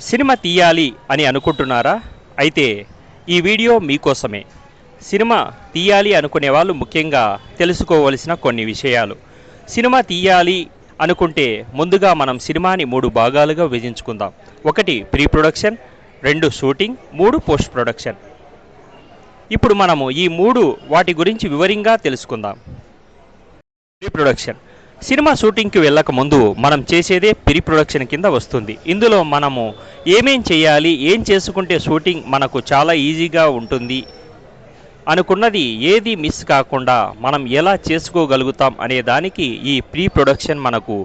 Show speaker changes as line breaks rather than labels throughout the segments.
Cinema తీయాలి అని అనుకుంటున్నారా? అయితే ఈ వీడియో మీకోసమే. సినిమా తీయాలి అనుకునే వాళ్ళు ముఖ్యంగా తెలుసుకోవలసిన కొన్ని విషయాలు. సినిమా తీయాలి అనుకుంటే ముందుగా మనం సినిమాని మూడు భాగాలుగా విభజించుకుందాం. ఒకటి ప్రీ ప్రొడక్షన్ రెండు షూటింగ్ మూడు పోస్ట్ ప్రొడక్షన్ ఇప్పుడు మనము ఈ మూడు వాటి గురించి వివరంగా తెలుసుకుందాం. ప్రీ ప్రొడక్షన్ సినిమా షూటింగ్కి వెళ్ళక ముందు మనం చేసేదే ప్రీ ప్రొడక్షన్ కింద వస్తుంది. ఇందులో మనము ఏమేం చేయాలి ఏం చేసుకుంటే షూటింగ్ మనకు చాలా ఈజీగా ఉంటుంది అనుకున్నది ఏది మిస్ కాకుండా మనం ఎలా చేసుకోగలుగుతాం అనే దానికి ఈ ప్రీ ప్రొడక్షన్ మనకు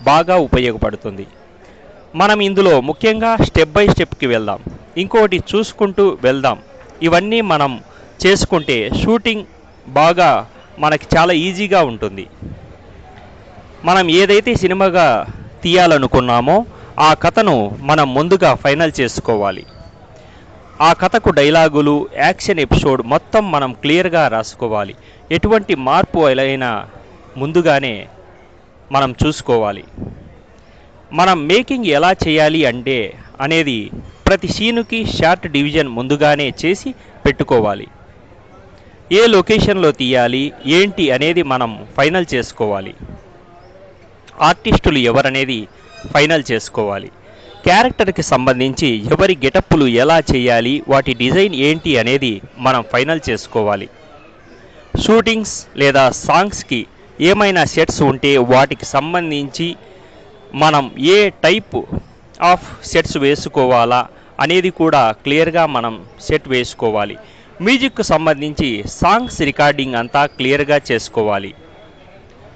బాగా ఉపయోగపడుతుంది. మనం ఇందులో ముఖ్యంగా స్టెప్ బై స్టెప్కి వెళ్దాం. ఇంకోటి చూసుకుంటూ వెళ్దాం. ఇవన్నీ మనం చేసుకుంటే షూటింగ్ బాగా మనకి చాలా ఈజీగా ఉంటుంది. మనం ఏదైతే సినిమాగా తీయాలనుకున్నామో ఆ కథను మనం ముందుగా ఫైనల్ చేసుకోవాలి. ఆ కథకు డైలాగులు యాక్షన్ ఎపిసోడ్ మొత్తం మనం క్లియర్గా రాసుకోవాలి. ఎటువంటి మార్పు అయినా ముందుగానే మనం చూసుకోవాలి. మనం మేకింగ్ ఎలా చేయాలి అంటే అనేది ప్రతి సీనుకి షార్ట్ డివిజన్ ముందుగానే చేసి పెట్టుకోవాలి. ఏ లొకేషన్లో తీయాలి ఏంటి అనేది మనం ఫైనల్ చేసుకోవాలి. ఆర్టిస్టులు ఎవరనేది ఫైనల్ చేసుకోవాలి. క్యారెక్టర్కి సంబంధించి ఎవరి గెటప్పులు ఎలా చేయాలి వాటి డిజైన్ ఏంటి అనేది మనం ఫైనల్ చేసుకోవాలి. షూటింగ్స్ లేదా సాంగ్స్కి ఏమైనా సెట్స్ ఉంటే వాటికి సంబంధించి మనం ఏ టైప్ ఆఫ్ సెట్స్ వేసుకోవాలా అనేది కూడా క్లియర్గా మనం సెట్ వేసుకోవాలి. మ్యూజిక్కు సంబంధించి సాంగ్స్ రికార్డింగ్ అంతా క్లియర్గా చేసుకోవాలి.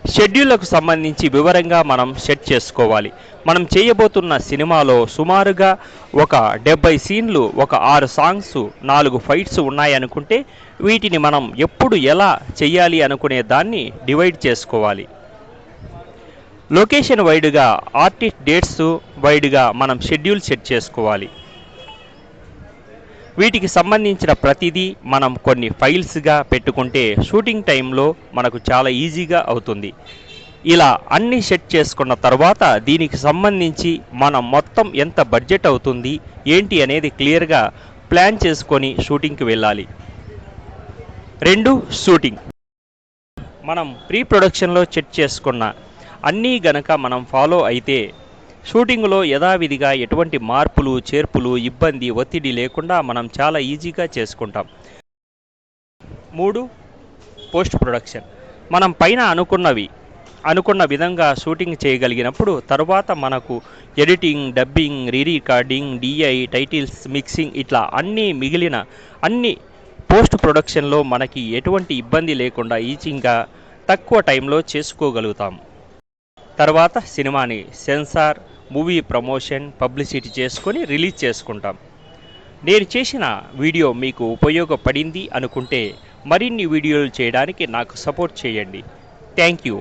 షెడ్యూళ్ళకు సంబంధించి వివరంగా మనం సెట్ చేసుకోవాలి. మనం చేయబోతున్న సినిమాలో సుమారుగా ఒక డెబ్బై సీన్లు ఒక ఆరు సాంగ్స్ నాలుగు ఫైట్స్ ఉన్నాయనుకుంటే వీటిని మనం ఎప్పుడు ఎలా చేయాలి అనుకునే దాన్ని డివైడ్ చేసుకోవాలి. లొకేషన్ వైడ్గా ఆర్టిస్ట్ డేట్స్ వైడ్గా మనం షెడ్యూల్ సెట్ చేసుకోవాలి. వీటికి సంబంధించిన ప్రతిదీ మనం కొన్ని ఫైల్స్గా పెట్టుకుంటే షూటింగ్ టైంలో మనకు చాలా ఈజీగా అవుతుంది. ఇలా అన్ని సెట్ చేసుకున్న తర్వాత దీనికి సంబంధించి మనం మొత్తం ఎంత బడ్జెట్ అవుతుంది ఏంటి అనేది క్లియర్గా ప్లాన్ చేసుకొని షూటింగ్కి వెళ్ళాలి. రెండు షూటింగ్. మనం ప్రీ ప్రొడక్షన్లో సెట్ చేసుకున్న అన్నీ గనక మనం ఫాలో అయితే షూటింగ్లో యథావిధిగా ఎటువంటి మార్పులు చేర్పులు ఇబ్బంది ఒత్తిడి లేకుండా మనం చాలా ఈజీగా చేసుకుంటాం. మూడు పోస్ట్ ప్రొడక్షన్. మనం పైన అనుకున్నవి అనుకున్న విధంగా షూటింగ్ చేయగలిగినప్పుడు తర్వాత మనకు editing dubbing re recording DI titles mixing ఇట్లా అన్ని మిగిలిన అన్ని పోస్ట్ ప్రొడక్షన్లో మనకి ఎటువంటి ఇబ్బంది లేకుండా ఈజీగా తక్కువ టైంలో చేసుకోగలుగుతాం. తర్వాత సినిమాని సెన్సార్ మూవీ ప్రమోషన్ పబ్లిసిటీ చేసుకొని రిలీజ్ చేసుకుంటాం. నేను చేసిన వీడియో మీకు ఉపయోగపడింది అనుకుంటే మరిన్ని వీడియోలు చేయడానికి నాకు సపోర్ట్ చేయండి. Thank you.